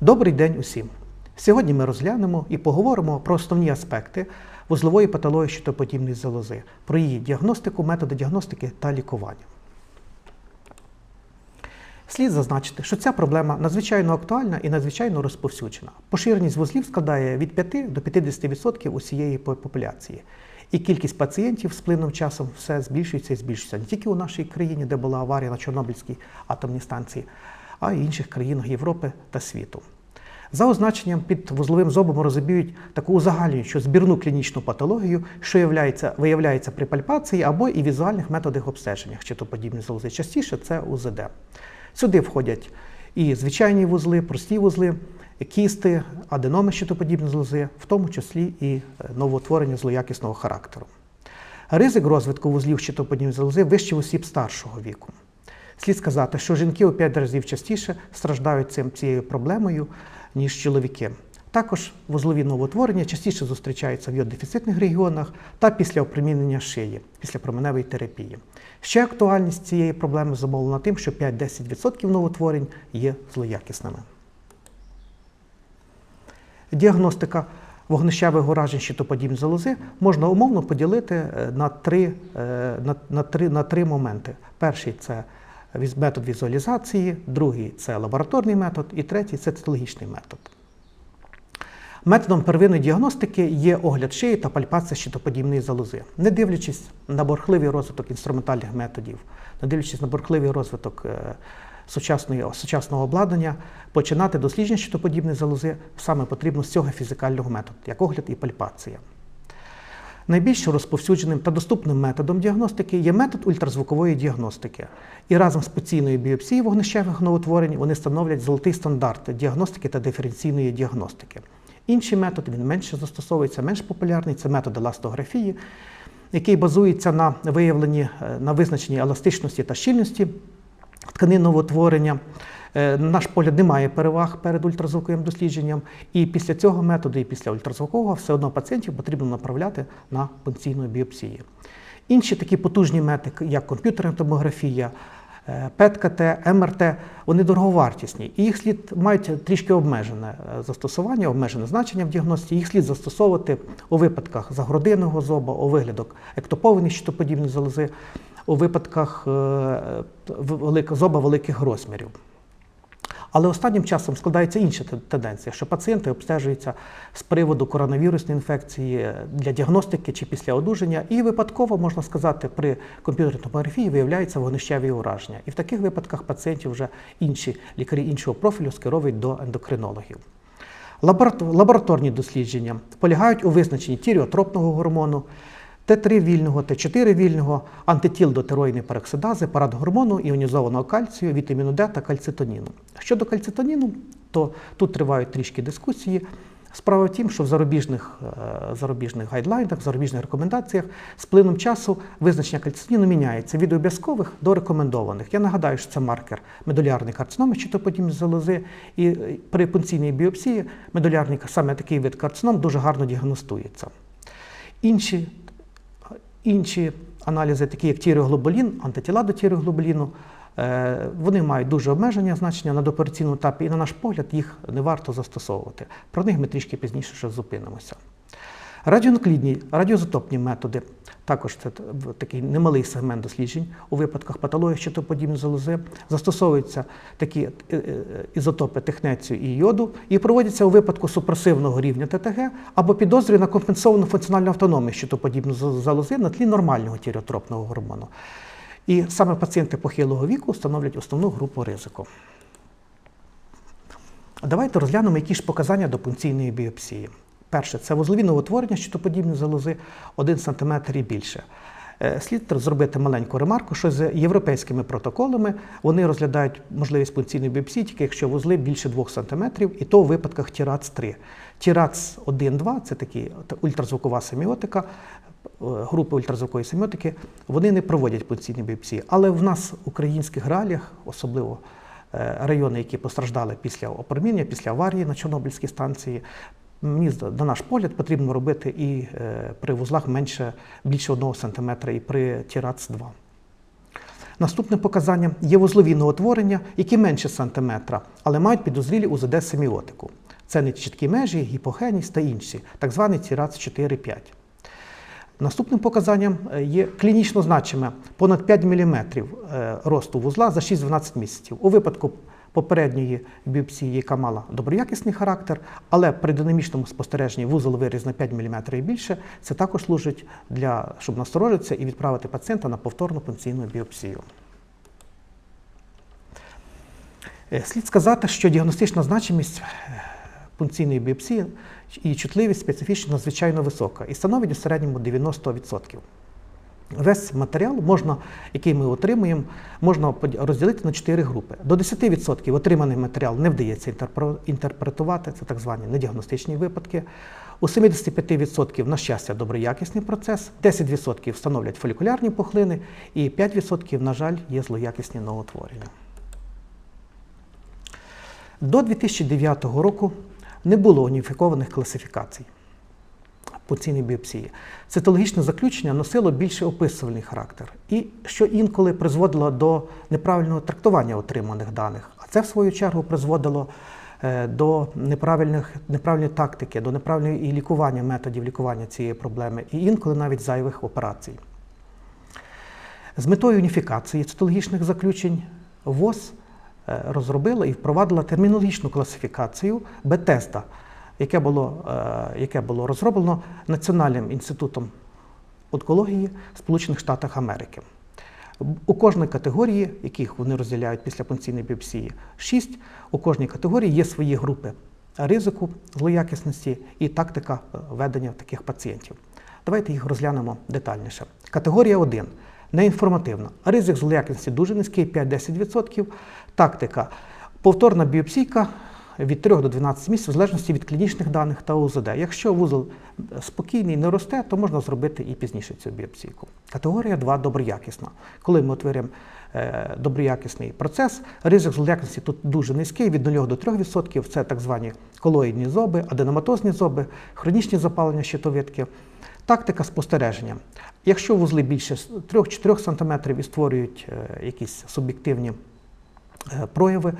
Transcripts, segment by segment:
Добрий день усім! Сьогодні ми розглянемо і поговоримо про основні аспекти вузлової патології щитоподібної залози, про її діагностику, методи діагностики та лікування. Слід зазначити, що ця проблема надзвичайно актуальна і надзвичайно розповсюджена. Поширеність вузлів складає від 5 до 50% усієї популяції. І кількість пацієнтів з плином часом все збільшується і збільшується не тільки у нашій країні, де була аварія на Чорнобильській атомній станції, а й інших країнах Європи та світу. За означенням під вузловим зобом розуміють таку узагальнюючу збірну клінічну патологію, що являється, виявляється при пальпації або і візуальних методах обстеження щитоподібні залози. Частіше це УЗД. Сюди входять і звичайні вузли, прості вузли, кісти, аденоми щитоподібні залози, в тому числі і е, новоутворення злоякісного характеру. Ризик розвитку вузлів щитоподібної залози вищий осіб старшого віку. Слід сказати, що жінки у 5 разів частіше страждають цим, цією проблемою, ніж чоловіки. Також вузлові новоутворення частіше зустрічаються в йоддефіцитних регіонах та після опромінення шиї, після променевої терапії. Ще актуальність цієї проблеми зумовлена тим, що 5-10% новоутворень є злоякісними. Діагностика вогнищевих уражень щитоподібної залози можна умовно поділити е, на три, е, на, на, три, на три моменти. Перший це метод візуалізації, другий це лабораторний метод, і третій це цитологічний метод. Методом первинної діагностики є огляд шиї та пальпація щитоподібної залози. Не дивлячись на бурхливий розвиток інструментальних методів, не дивлячись на бурхливий розвиток е, сучасної, сучасного обладнання, починати дослідження щитоподібної залози саме потрібно з цього фізикального методу, як огляд і пальпація. Найбільш розповсюдженим та доступним методом діагностики є метод ультразвукової діагностики. І разом з поційною біопсією вогнищевих новотворень вони становлять золотий стандарт діагностики та диференційної діагностики. Інший метод він менше застосовується, менш популярний це метод еластографії, який базується на виявленні, е, на визначенні еластичності та щільності тканин новотворення. Е, На наш погляд немає переваг перед ультразвуковим дослідженням, і після цього методу, і після ультразвукового все одно пацієнтів потрібно направляти на пункційну біопсію. Інші такі потужні методи, як комп'ютерна томографія, е, ПЕТ-КТ, МРТ, вони дороговартісні, і їх слід мають трішки обмежене е, застосування, обмежене значення в діагностиці. Їх слід застосовувати у випадках загрудинного зоба, у виглядок ектопованих щитоподібної залози, у випадках зоба великих розмірів. Але останнім часом складається інша тенденція, що пацієнти обстежуються з приводу коронавірусної інфекції для діагностики чи після одужання, і випадково, можна сказати, при комп'ютерній томографії виявляються вогнищеві ураження. І в таких випадках пацієнтів вже інші лікарі іншого профілю скеровують до ендокринологів. Лаборатор- Лабораторні дослідження полягають у визначенні тіріотропного гормону, Т3 вільного, Т4 вільного, антитіл до тероїдної пероксидази, парадгормону, іонізованого кальцію, вітаміну Д та кальцитоніну. Щодо кальцитоніну, то тут тривають трішки дискусії. Справа в тім, що в зарубіжних, е, зарубіжних гайдлайнах, в зарубіжних рекомендаціях з плином часу визначення кальцитоніну міняється від обов'язкових до рекомендованих. Я нагадаю, що це маркер медулярної карциноми щитоподібної залози, і е, при пункційній біопсії медулярний саме такий вид карцином дуже гарно діагностується. Інші Інші аналізи, такі як тіреоглобулін, антитіла до тіреоглобуліну, е, вони мають дуже обмеження значення на допераційному етапі, і, на наш погляд, їх не варто застосовувати. Про них ми трішки пізніше ще зупинимося. Радіонуклідні, радіозотопні методи також це такий немалий сегмент досліджень у випадках патології щитоподібної залози. Застосовуються такі е, е, ізотопи технецію і йоду і проводяться у випадку супресивного рівня ТТГ або підозрює на компенсовану функціональну автономію щитоподібної зал- залози на тлі нормального тіріотропного гормону. І саме пацієнти похилого віку становлять основну групу ризику. Давайте розглянемо, які ж показання до пункційної біопсії. Перше, це вузлові новотворення щитоподібної залози 1 см і більше. Е, Слід зробити маленьку ремарку, що з європейськими протоколами вони розглядають можливість пункційної біопсії, тільки якщо вузли більше 2 см, і то у випадках ТІРАЦ-3. ТІРАЦ 1-2 це такі ультразвукова семіотика, е, групи ультразвукової семіотики, вони не проводять пункційні біопсії. Але в нас в українських реаліях, особливо е, райони, які постраждали після опроміння, після аварії на Чорнобильській станції, Мені на наш погляд потрібно робити і е, при вузлах менше більше 1 см, і при тірац 2. Наступним показанням є вузлові новотворення, які менше сантиметра, але мають підозрілі УЗД семіотику. Це нечіткі межі, гіпогеність та інші, так званий цірац 4-5. Наступним показанням е, є клінічно значиме понад 5 мм росту вузла за 6-12 місяців. У випадку попередньої біопсії, яка мала доброякісний характер, але при динамічному спостереженні вузол виріс на 5 мм і більше, це також служить для, щоб насторожитися і відправити пацієнта на повторну пункційну біопсію. Е, Слід сказати, що діагностична значимість е, пункційної біопсії і чутливість специфічно надзвичайно висока і становить у середньому 90%. Весь матеріал, можна, який ми отримуємо, можна розділити на 4 групи. До 10% отриманий матеріал не вдається інтерпретувати, це так звані недіагностичні випадки. У 75% на щастя доброякісний процес, 10% становлять фолікулярні пухлини і 5%, на жаль, є злоякісні новотворення. До 2009 року не було уніфікованих класифікацій пункційної біопсії. Цитологічне заключення носило більше описувальний характер, і що інколи призводило до неправильного трактування отриманих даних. А це, в свою чергу, призводило е, до неправильних, неправильної тактики, до неправильного і лікування методів лікування цієї проблеми, і інколи навіть зайвих операцій. З метою уніфікації цитологічних заключень ВОЗ е, розробила і впровадила термінологічну класифікацію Бетеста, яке було, е, яке було розроблено Національним інститутом онкології Сполучених Штатів Америки. У кожній категорії, яких вони розділяють після пункційної біопсії, шість, у кожній категорії є свої групи ризику, злоякісності і тактика е, ведення таких пацієнтів. Давайте їх розглянемо детальніше. Категорія 1 неінформативна. Ризик злоякісності дуже низький 5-10%. Тактика повторна біопсійка від 3 до 12 місяців, в залежності від клінічних даних та УЗД. Якщо вузол спокійний, не росте, то можна зробити і пізніше цю біопсійку. Категорія 2 доброякісна. Коли ми утворюємо е, доброякісний процес, ризик злоякісності тут дуже низький, від 0 до 3%. Це так звані колоїдні зоби, аденоматозні зоби, хронічні запалення щитовидки. Тактика спостереження. Якщо вузли більше 3-4 см і створюють е, якісь суб'єктивні е, прояви, е,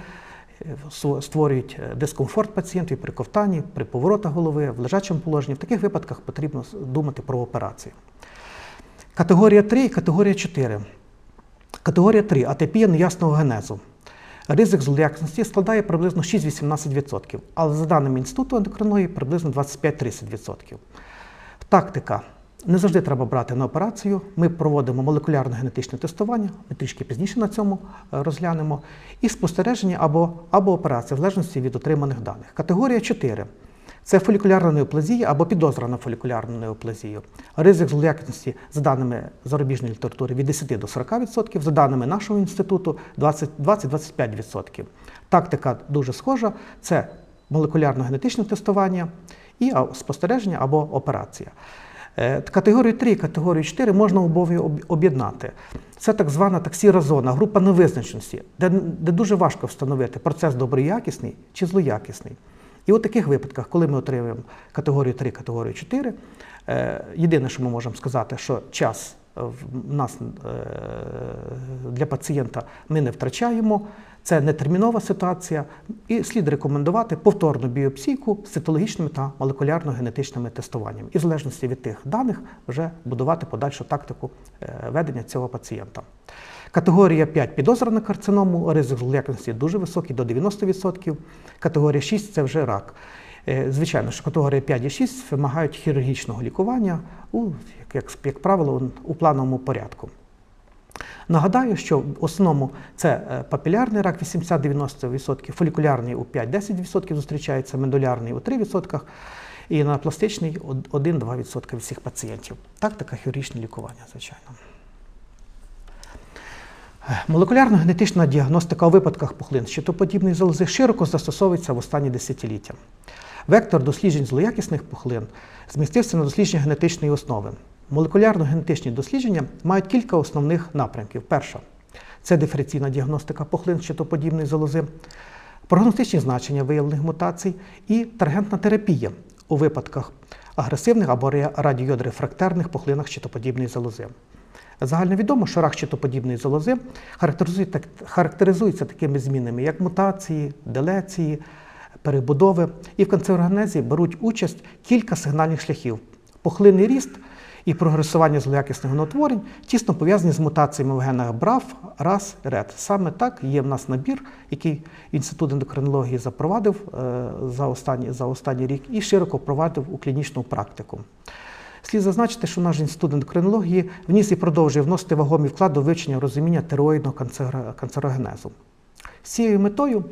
створюють е, дискомфорт пацієнтів при ковтанні, при поворотах голови, в лежачому положенні, в таких випадках потрібно думати про операцію. Категорія 3 і категорія 4. Категорія 3 атипія неясного генезу. Ризик злоякісності складає приблизно 6-18%, але за даними Інституту ендокринології приблизно 25-30%. Тактика. Не завжди треба брати на операцію. Ми проводимо молекулярно-генетичне тестування, ми трішки пізніше на цьому е, розглянемо, і спостереження або, або операція, в залежності від отриманих даних. Категорія 4. Це фолікулярна неоплазія або підозра на фолікулярну неоплазію. Ризик злоякісності за даними зарубіжної літератури від 10 до 40%, за даними нашого інституту 20 20-25%. Тактика дуже схожа: це молекулярно-генетичне тестування і спостереження або операція. Е, Категорію 3 і категорію 4 можна обов'язково об'єднати. Це так звана таксіра зона, група невизначеності, де, де дуже важко встановити процес доброякісний чи злоякісний. І у таких випадках, коли ми отримуємо категорію 3, категорію 4, е, єдине, що ми можемо сказати, що час е, в нас для пацієнта ми не втрачаємо, це нетермінова ситуація, і слід рекомендувати повторну біопсійку з цитологічними та молекулярно-генетичними тестуваннями. І в залежності від тих даних вже будувати подальшу тактику е, ведення цього пацієнта. Категорія 5 підозра на карциному, ризик злоякісності дуже високий, до 90%. Категорія 6 це вже рак. Е, Звичайно, що категорія 5 і 6 вимагають хірургічного лікування, у, як, як правило, у плановому порядку. Нагадаю, що в основному це е, папілярний рак 80-90%, фолікулярний у 5-10% зустрічається, медулярний у 3%, і анапластичний 1-2% від всіх пацієнтів. Тактика хірургічне лікування, звичайно. Молекулярно-генетична діагностика у випадках пухлин щитоподібної залози широко застосовується в останні десятиліття. Вектор досліджень злоякісних пухлин змістився на дослідження генетичної основи. Молекулярно-генетичні дослідження мають кілька основних напрямків. Перша це диференційна діагностика пухлин щитоподібної залози, прогностичні значення виявлених мутацій і таргентна терапія у випадках агресивних або радіойодрефрактерних пухлинах щитоподібної залози. Загальновідомо, що рак щитоподібної залози характеризує характеризується такими змінами, як мутації, делеції, перебудови. І в канцерогенезі беруть участь кілька сигнальних шляхів. Пухлинний ріст і прогресування злоякісних геноутворень тісно пов'язані з мутаціями в генах BRAF, RAS, RET. Саме так є в нас набір, який Інститут ендокринології запровадив е, за останній, за останній рік і широко впровадив у клінічну практику. Слід зазначити, що наш інститут ендокринології вніс і продовжує вносити вагомий вклад до вивчення розуміння тероїдного канцерогенезу. З цією метою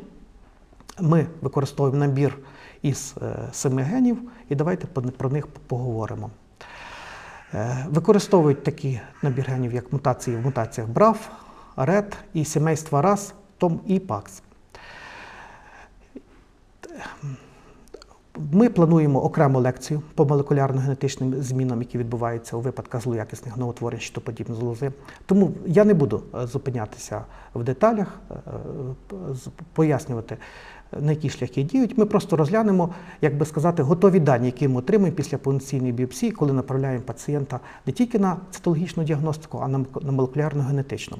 ми використовуємо набір із е, семи генів, і давайте про них поговоримо. Е, Використовують такий набір генів, як мутації в мутаціях BRAF, RET і сімейства RAS, TOM і PAX. Ми плануємо окрему лекцію по молекулярно-генетичним змінам, які відбуваються у випадках злоякісних новотворень щитоподібної залози. Тому я не буду е, зупинятися в деталях, е, пояснювати, на які шляхи діють. Ми просто розглянемо, як би сказати, готові дані, які ми отримуємо після повноцінної біопсії, коли направляємо пацієнта не тільки на цитологічну діагностику, а на молекулярно-генетичну.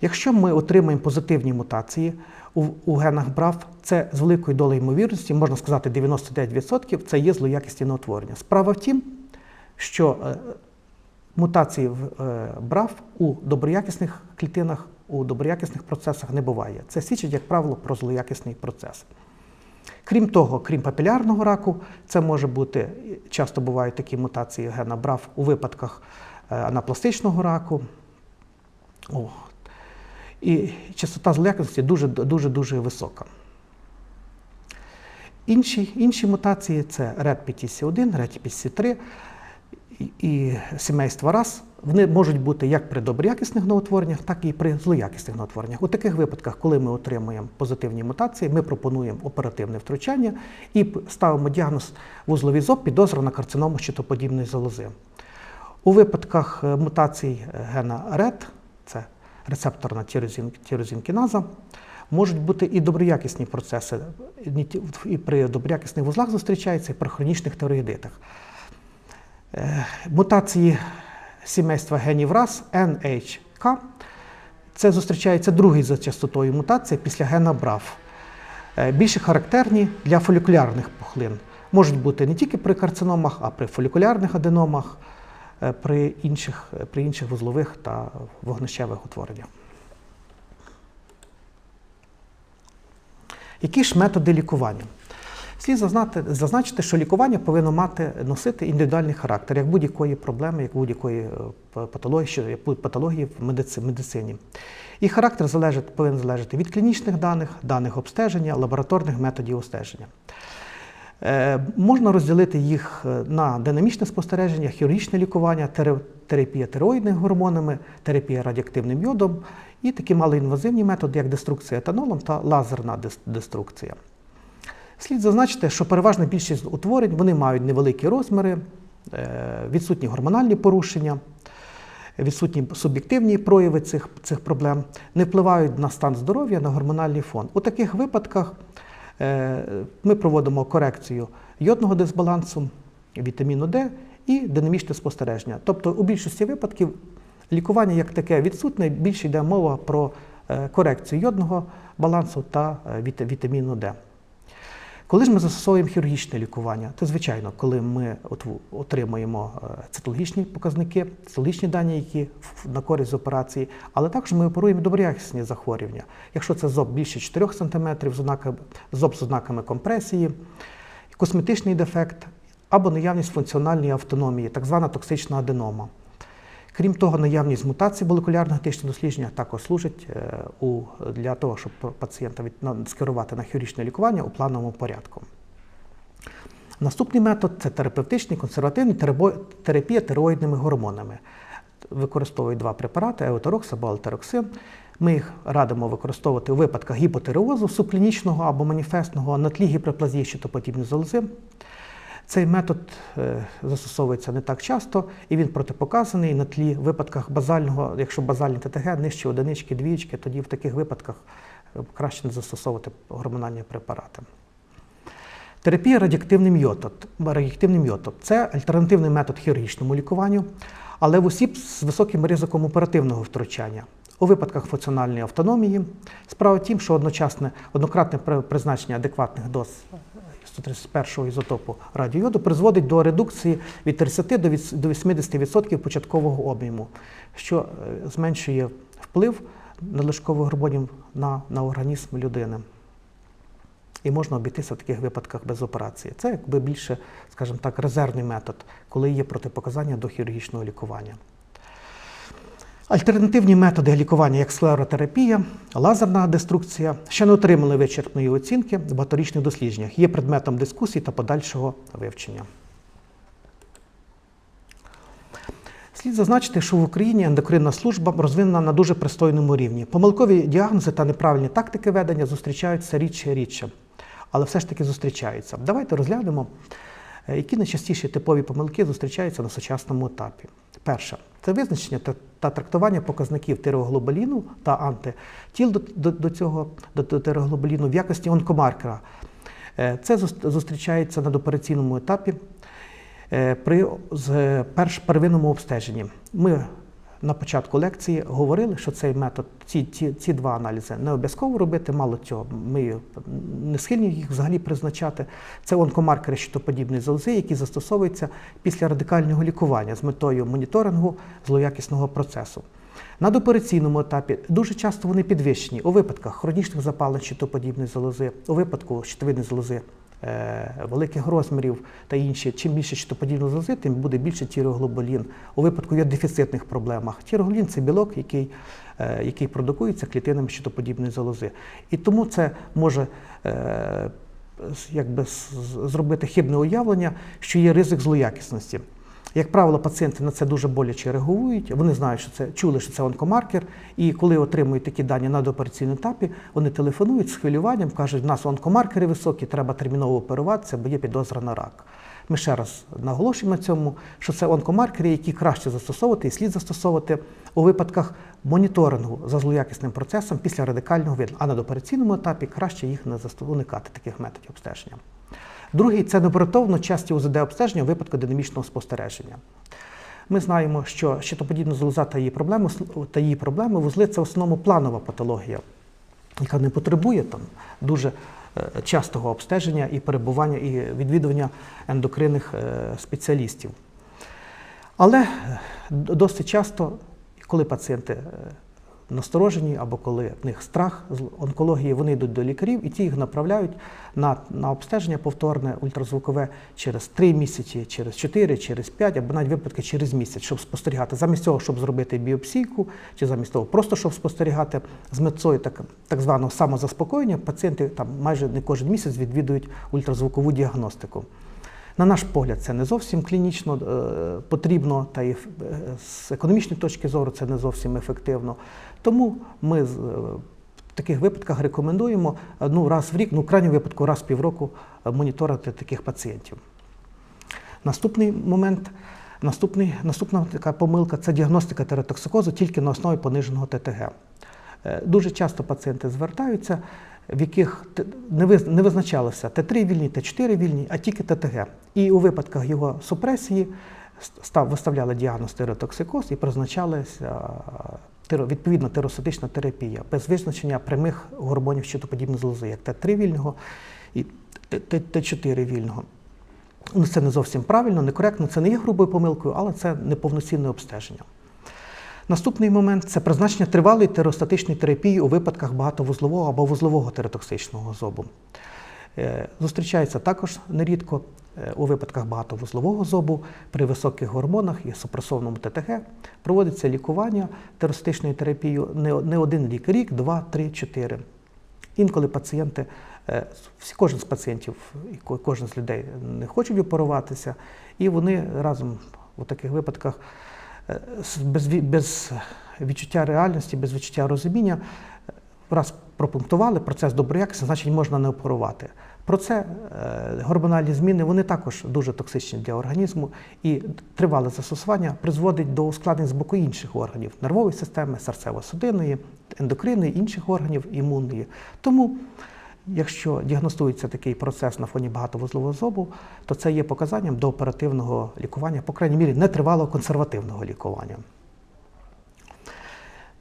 Якщо ми отримаємо позитивні мутації у, у генах BRAF, це з великою долею ймовірності, можна сказати, 99% це є злоякісні неутворення. Справа в тім, що е, мутації в е, BRAF у доброякісних клітинах, у доброякісних процесах не буває. Це свідчить, як правило, про злоякісний процес. Крім того, крім папілярного раку, це може бути, часто бувають такі мутації гена BRAF у випадках е, анапластичного раку. О, і частота злоякісності дуже дуже дуже висока. Інші, інші мутації це RED-PTC1, RED-PTC3 і, і сімейство RAS. Вони можуть бути як при доброякісних новотвореннях, так і при злоякісних новотвореннях. У таких випадках, коли ми отримуємо позитивні мутації, ми пропонуємо оперативне втручання і ставимо діагноз вузловий зоб підозра на карциному щитоподібної залози. У випадках е, мутацій е, гена RET, це рецепторна тірозін, тірозінкіназа, можуть бути і доброякісні процеси. І при доброякісних вузлах зустрічаються, і при хронічних тероїдитах. Е, Мутації сімейства генів RAS, NHK, це зустрічається другий за частотою мутація після гена BRAF. Е, Більше характерні для фолікулярних пухлин. Можуть бути не тільки при карциномах, а при фолікулярних аденомах, е, при інших, при інших вузлових та вогнищевих утвореннях. Які ж методи лікування? Слід зазначити, що лікування повинно мати носити індивідуальний характер, як будь-якої проблеми, як будь-якої е, патології, патології в медицині. І характер залежить, повинен залежати від клінічних даних, даних обстеження, лабораторних методів обстеження. Е, Можна розділити їх е, на динамічне спостереження, хірургічне лікування, терапія тероїдними гормонами, терапія радіоактивним йодом і такі малоінвазивні методи, як деструкція етанолом та лазерна деструкція. Слід зазначити, що переважна більшість утворень вони мають невеликі розміри, е, відсутні гормональні порушення, відсутні суб'єктивні прояви цих, цих проблем, не впливають на стан здоров'я, на гормональний фон. У таких випадках е, ми проводимо корекцію йодного дисбалансу, вітаміну Д і динамічне спостереження. Тобто у більшості випадків лікування як таке відсутне, більше йде мова про е, корекцію йодного балансу та вітаміну Д. Коли ж ми застосовуємо хірургічне лікування, то звичайно, коли ми от- отримуємо е, цитологічні показники, цитологічні дані, які на користь операції, але також ми оперуємо доброякісні захворювання. Якщо це зоб більше 4 см, зоб з ознаками компресії, косметичний дефект або наявність функціональної автономії, так звана токсична аденома. Крім того, наявність мутацій молекулярно-генетичного дослідження також служить е, у, для того, щоб пацієнта від, скерувати на хірургічне лікування у плановому порядку. Наступний метод це терапевтичний консервативний терапія тероїдними гормонами. Використовують два препарати еутерокс або альтероксин. Ми їх радимо використовувати у випадках гіпотиреозу субклінічного або маніфестного на тлі гіперплазії щитоподібної залози. Цей метод е, застосовується не так часто, і він протипоказаний на тлі випадках базального, якщо базальний ТТГ нижче одинички, двічки, тоді в таких випадках е, краще не застосовувати гормональні препарати. Терапія. Радіоактивним йодом це альтернативний метод хірургічному лікуванню, але в осіб з високим ризиком оперативного втручання. У випадках функціональної автономії справа тім, що одночасне однократне призначення адекватних доз 131 ізотопу радіойоду призводить до редукції від 30 до 80% початкового об'єму, що е, зменшує вплив надлишкових гормонів на, на організм людини. І можна обійтися в таких випадках без операції. Це якби більше, скажімо так, резервний метод, коли є протипоказання до хірургічного лікування. Альтернативні методи лікування, як склеротерапія, лазерна деструкція, ще не отримали вичерпної оцінки в багаторічних дослідженнях, є предметом дискусій та подальшого вивчення. Слід зазначити, що в Україні ендокринна служба розвинена на дуже пристойному рівні. Помилкові діагнози та неправильні тактики ведення зустрічаються рідше і рідше, але все ж таки зустрічаються. Давайте розглянемо, які найчастіші типові помилки зустрічаються на сучасному етапі. Перше це визначення та, трактування показників тиреоглобуліну та антитіл до, до, до цього до, до тиреоглобуліну в якості онкомаркера. Е, Це зустрічається на допераційному етапі е, при перш первинному обстеженні. Ми на початку лекції говорили, що цей метод, ці, ці, ці два аналізи не обов'язково робити, мало цього, ми не схильні їх взагалі призначати. Це онкомаркери щитоподібної залози, які застосовуються після радикального лікування з метою моніторингу злоякісного процесу. На допопераційному етапі дуже часто вони підвищені у випадках хронічних запалень щитоподібної залози, у випадку щитовидної залози е, великих розмірів та інші. Чим більше щитоподібної залози, тим буде більше тіроглобулін. У випадку є дефіцитних проблемах. Тіроглобулін – це білок, який, е, який продукується клітинами щитоподібної залози. І тому це може е, якби, зробити хибне уявлення, що є ризик злоякісності. Як правило, пацієнти на це дуже боляче реагують. Вони знають, що це чули, що це онкомаркер. І коли отримують такі дані на допопераційному етапі, вони телефонують з хвилюванням, кажуть, у нас онкомаркери високі, треба терміново оперуватися, бо є підозра на рак. Ми ще раз наголошуємо на цьому, що це онкомаркери, які краще застосовувати і слід застосовувати у випадках моніторингу за злоякісним процесом після радикального виду. А на допопераційному етапі краще їх не уникати таких методів обстеження. Другий це необґрунтовно часті УЗД обстеження у випадку динамічного спостереження. Ми знаємо, що щитоподібна залоза та її проблеми та її проблеми вузли це в основному планова патологія, яка не потребує там дуже е, частого обстеження і перебування і відвідування ендокринних е, спеціалістів. Але е, досить часто, коли пацієнти насторожені або коли в них страх з онкології, вони йдуть до лікарів і ті їх направляють на, на обстеження повторне ультразвукове через 3 місяці, через 4, через 5, або навіть випадки через місяць, щоб спостерігати. Замість того, щоб зробити біопсійку, чи замість того, просто щоб спостерігати з метою так, так званого самозаспокоєння, пацієнти там майже не кожен місяць відвідують ультразвукову діагностику. На наш погляд, це не зовсім клінічно е, потрібно, та і е, з економічної точки зору це не зовсім ефективно. Тому ми е, в таких випадках рекомендуємо ну, раз в рік, ну в крайньому випадку раз в півроку моніторити таких пацієнтів. Наступний момент, наступний, наступна така помилка це діагностика тератоксикозу тільки на основі пониженого ТТГ. Дуже часто пацієнти звертаються, в яких не виз- визначалося Т3 вільні, Т4 вільні, а тільки ТТГ. І у випадках його супресії став, виставляли діагноз тиреотоксикоз і призначалася відповідна тироситична терапія без визначення прямих гормонів щитоподібної залози, як Т3 вільного і Т- Т- Т4 вільного. Ну, це не зовсім правильно, некоректно, це не є грубою помилкою, але це неповноцінне обстеження. Наступний момент це призначення тривалої теростатичної терапії у випадках багатовузлового або вузлового тератоксичного зобу. Е, Зустрічається також нерідко е, у випадках багатовузлового зобу при високих гормонах і супресовному ТТГ проводиться лікування теростатичною терапією не один рік, рік, два, три, чотири. Інколи пацієнти, е, кожен з пацієнтів і кожен з людей не хочуть оперуватися, і вони разом у таких випадках без, без відчуття реальності, без відчуття розуміння, е, раз пропунктували процес доброякісний, значить можна не оперувати. Про це е, гормональні зміни вони також дуже токсичні для організму, і тривале застосування призводить до ускладнень з боку інших органів нервової системи, серцево-судинної, ендокринної, інших органів імунної. Тому Якщо діагностується такий процес на фоні багатовузлового зобу, то це є показанням до оперативного лікування, по крайній мірі, нетривалого консервативного лікування.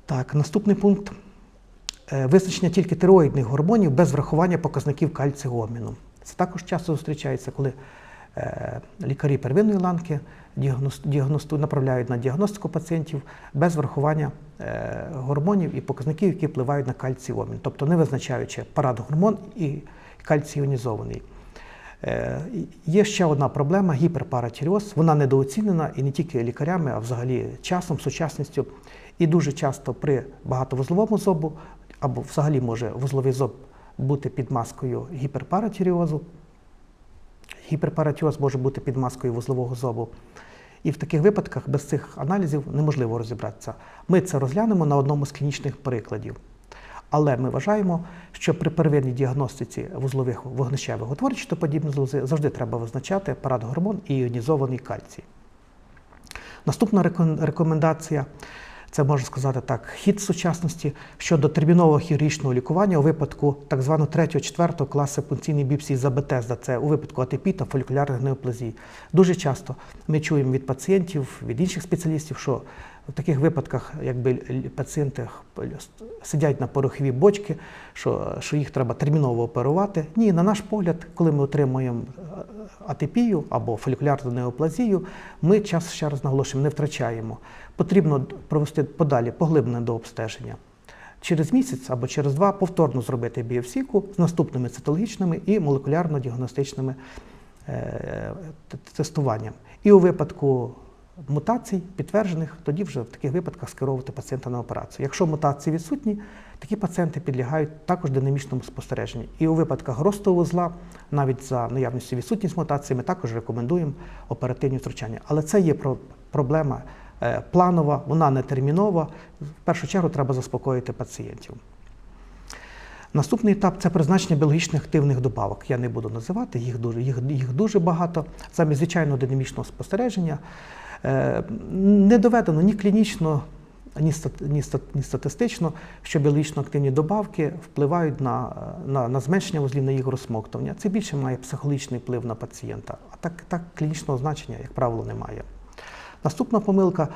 Так, наступний пункт Е, визначення тільки тироїдних гормонів без врахування показників кальціобміну. Це також часто зустрічається, коли лікарі первинної ланки діагност- діагносту- направляють на діагностику пацієнтів без врахування е, гормонів і показників, які впливають на кальціобмін, тобто не визначаючи парадгормон і кальцій іонізований. Е, Є ще одна проблема гіперпаратіріоз. Вона недооцінена і не тільки лікарями, а взагалі часом, сучасністю. І дуже часто при багатовузловому зобу або взагалі може вузловий зоб бути під маскою гіперпаратіріозу. Гіперпаратіоз може бути під маскою вузлового зобу. І в таких випадках без цих аналізів неможливо розібратися. Ми це розглянемо на одному з клінічних прикладів. Але ми вважаємо, що при первинній діагностиці вузлових вогнищевих утворень чи подібної залози завжди треба визначати парадгормон і іонізований кальцій. Наступна рекомендація це можна сказати так, хід сучасності щодо термінового хірургічного лікування у випадку так званого 3-4 класу пункційної біпсії за Бетезда, це у випадку атепі та фолікулярних неоплазій. Дуже часто ми чуємо від пацієнтів, від інших спеціалістів, що в таких випадках, якби пацієнти сидять на пороховій бочці, що, що їх треба терміново оперувати. Ні, на наш погляд, коли ми отримуємо е, атипію або фолікулярну неоплазію, ми час ще раз наголошуємо, не втрачаємо. Потрібно провести подалі поглиблене до обстеження. Через місяць або через два повторно зробити біопсіку з наступними цитологічними і молекулярно-діагностичними е, тестуванням. І у випадку мутацій підтверджених, тоді вже в таких випадках скеровувати пацієнта на операцію. Якщо мутації відсутні, такі пацієнти підлягають також динамічному спостереженню. І у випадках росту вузла, навіть за наявністю відсутність мутації, ми також рекомендуємо оперативні втручання. Але це є про- проблема е, планова, вона не термінова. В першу чергу треба заспокоїти пацієнтів. Наступний етап це призначення біологічно активних добавок. Я не буду називати, їх дуже, їх, їх дуже багато. Замість звичайного динамічного спостереження не доведено ні клінічно, ні статистично, що біологічно активні добавки впливають на, на, на зменшення вузлів на їх розсмоктування. Це більше має психологічний вплив на пацієнта. А так, так клінічного значення, як правило, немає. Наступна помилка,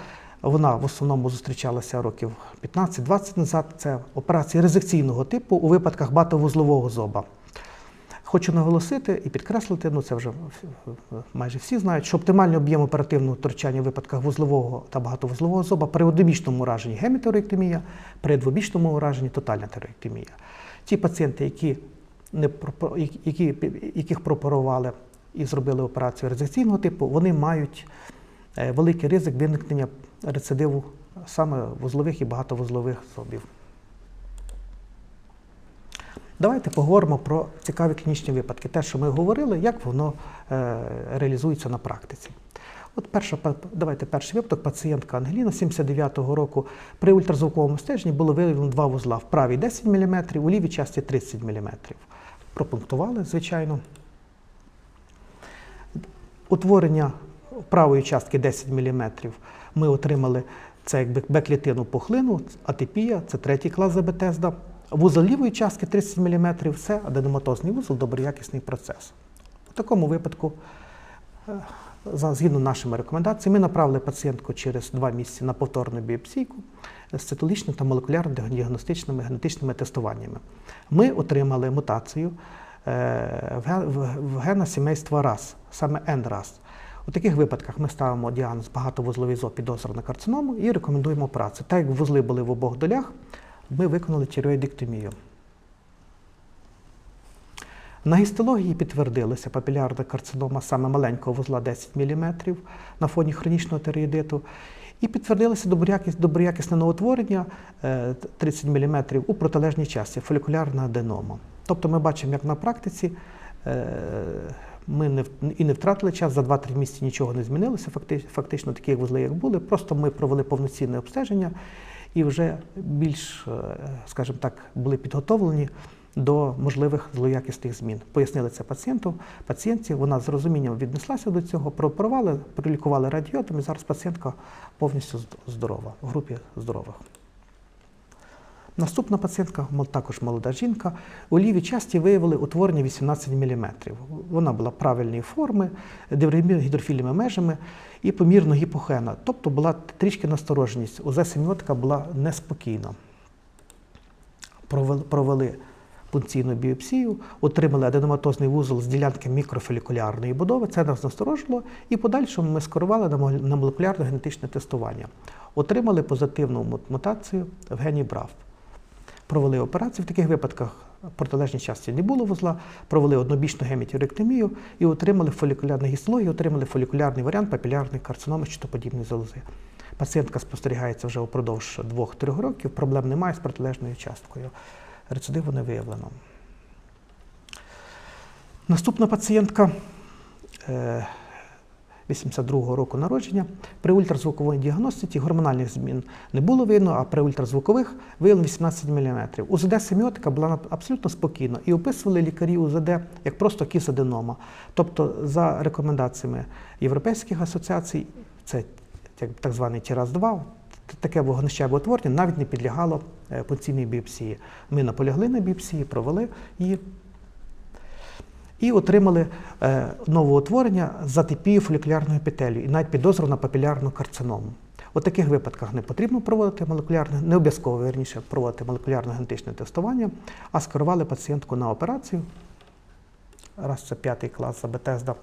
вона в основному зустрічалася років 15-20 назад. Це операції резекційного типу у випадках батовузлового зоба. Хочу наголосити і підкреслити, ну це вже майже всі знають, що оптимальний об'єм оперативного втручання у випадках вузлового та багатовузлового зоба при однобічному ураженні гемітероектомія, при двобічному ураженні тотальна тероектомія. Ті пацієнти, які, не, які, яких пропорували і зробили операцію резекційного типу, вони мають е, великий ризик виникнення рецидиву саме вузлових і багатовузлових зобів. Давайте поговоримо про цікаві клінічні випадки. Те, що ми говорили, як воно е, реалізується на практиці. От перша, давайте перший випадок. Пацієнтка Ангеліна 79-го року при ультразвуковому стеженні було виявлено два вузла в правій 10 мм, у лівій часті 30 мм. Пропунктували, звичайно. Утворення правої частки 10 мм ми отримали це якби Б-клітину пухлину, атипія, це третій клас забетезда. Вузол лівої частки 30 мм це аденоматозний вузол, доброякісний процес. У такому випадку, е, згідно нашими рекомендаціями, ми направили пацієнтку через два місяці на повторну біопсійку з цитологічним та молекулярно-діагностичними генетичними тестуваннями. Ми отримали мутацію е, в ге- в- в гена сімейства РАС, саме НРАС. У таких випадках ми ставимо діагноз багатовузловий зоб підозра на карциному і рекомендуємо операцію. Так як вузли були в обох долях, ми виконали тіреоїдектомію. На гістології підтвердилася папілярна карцинома саме маленького вузла 10 мм на фоні хронічного тиреоїдиту. І підтвердилося доброякіс- доброякісне новотворення е, 30 мм у протилежній часті фолікулярна аденома. Тобто ми бачимо, як на практиці е, ми не, і не втратили час, за 2-3 місяці нічого не змінилося, фактично такі вузли, як були. Просто ми провели повноцінне обстеження і вже більш, е, скажімо так, були підготовлені до можливих злоякісних змін. Пояснили це пацієнту. Пацієнтці вона з розумінням віднеслася до цього, прооперували, пролікували радіотом, і зараз пацієнтка повністю здорова, в групі здорових. Наступна пацієнтка, також молода жінка, у лівій часті виявили утворення 18 мм. Вона була правильної форми, дивремір гідрофільними межами і помірно гіпохена. Тобто була трішки настороженість. УЗ-семіотика була неспокійна. Провели, пункційну біопсію, отримали аденоматозний вузол з ділянки мікрофолікулярної будови. Це нас насторожило, і подальшому ми скерували на мол- на молекулярне генетичне тестування. Отримали позитивну мутацію в гені БРАФ. Провели операцію. В таких випадках протилежній часті не було вузла, провели однобічну гемітюректомію і отримали фолікулярну гістологію, отримали фолікулярний варіант папілярної карциноми щитоподібної залози. Пацієнтка спостерігається вже упродовж 2-3 років, проблем немає з протилежною часткою. Рецидиву не виявлено. Наступна пацієнтка е, 82-го року народження. При ультразвуковій діагностиці гормональних змін не було видно, а при ультразвукових виявлено 18 мм. УЗД семіотика була абсолютно спокійна і описували лікарі УЗД як просто кісаденома. Тобто, за рекомендаціями європейських асоціацій, це так званий ТІРАЗ-2, таке вогнищеве утворення навіть не підлягало е, пункційній біопсії. Ми наполягли на біопсії, провели її і отримали новоутворення з атипією фолікулярної епітелію і навіть підозру на папілярну карциному. У таких випадках не потрібно проводити молекулярне, не обов'язково верніше проводити молекулярне генетичне тестування, а скерували пацієнтку на операцію. Раз це п'ятий клас за Бетезда.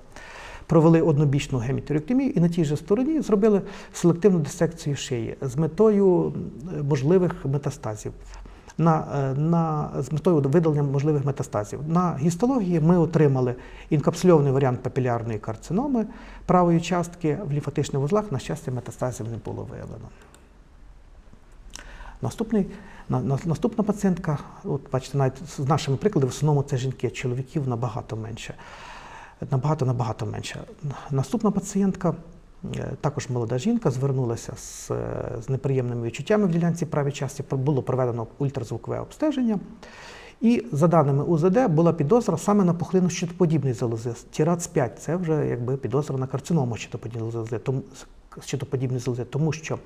Провели однобічну гемітюректомію і на тій же стороні зробили селективну дисекцію шиї з метою можливих метастазів. На, е, на, з метою видалення можливих метастазів. На гістології ми отримали інкапсульований варіант папілярної карциноми правої частки в лімфатичних вузлах, на щастя, метастазів не було виявлено. Наступний, на, на- наступна пацієнтка, от бачите, навіть з нашими прикладами, в основному це жінки, чоловіків набагато менше. Набагато набагато менше. Наступна пацієнтка, також молода жінка, звернулася з, е, з неприємними відчуттями в ділянці правій часті. Було проведено ультразвукове обстеження. І за даними УЗД була підозра саме на пухлину щитоподібної залози. Тірац 5 це вже якби підозра на карциному щитоподібної залози, тому, що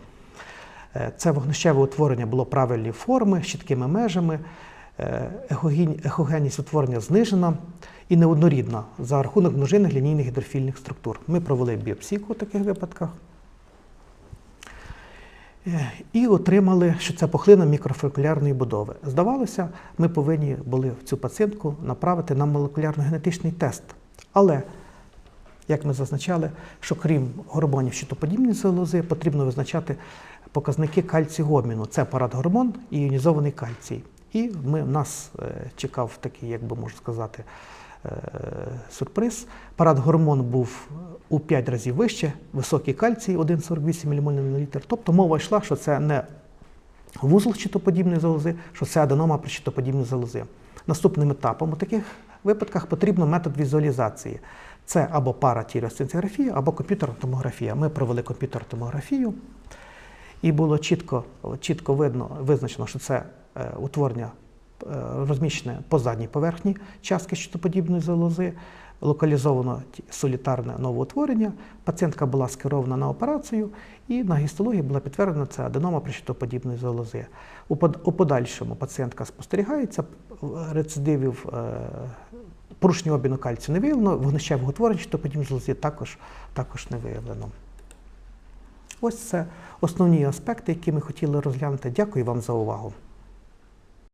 е, це вогнищеве утворення було правильної форми, з чіткими межами, е, ехогенність утворення знижена і неоднорідна за рахунок множинних лінійних гідрофільних структур. Ми провели біопсію у таких випадках. Е, І отримали, що це пухлина мікрофолікулярної будови. Здавалося, ми повинні були цю пацієнтку направити на молекулярно-генетичний тест. Але, як ми зазначали, що крім гормонів щитоподібної залози, потрібно визначати показники кальціобміну. Це парадгормон і іонізований кальцій. І ми, нас е, чекав такий, як би можна сказати, сюрприз. Парадгормон був у 5 разів вище, високий кальцій 1,48 ммоль на літр. Тобто мова йшла, що це не вузол щитоподібної залози, що це аденома при щитоподібній залози. Наступним етапом у таких випадках потрібно метод візуалізації. Це або паратіріосцинциграфія, або комп'ютерна томографія. Ми провели комп'ютерну томографію, і було чітко, чітко видно, визначено, що це е, утворення е, розміщене по задній поверхні частки щитоподібної залози, локалізовано солітарне новоутворення. Пацієнтка була скерована на операцію, і на гістології була підтверджена це аденома прищитоподібної залози. У, подальшому пацієнтка спостерігається, рецидивів е, порушення обміну кальцію не виявлено, вогнищевого утворення щитоподібної залози також, також не виявлено. Ось це основні аспекти, які ми хотіли розглянути. Дякую вам за увагу.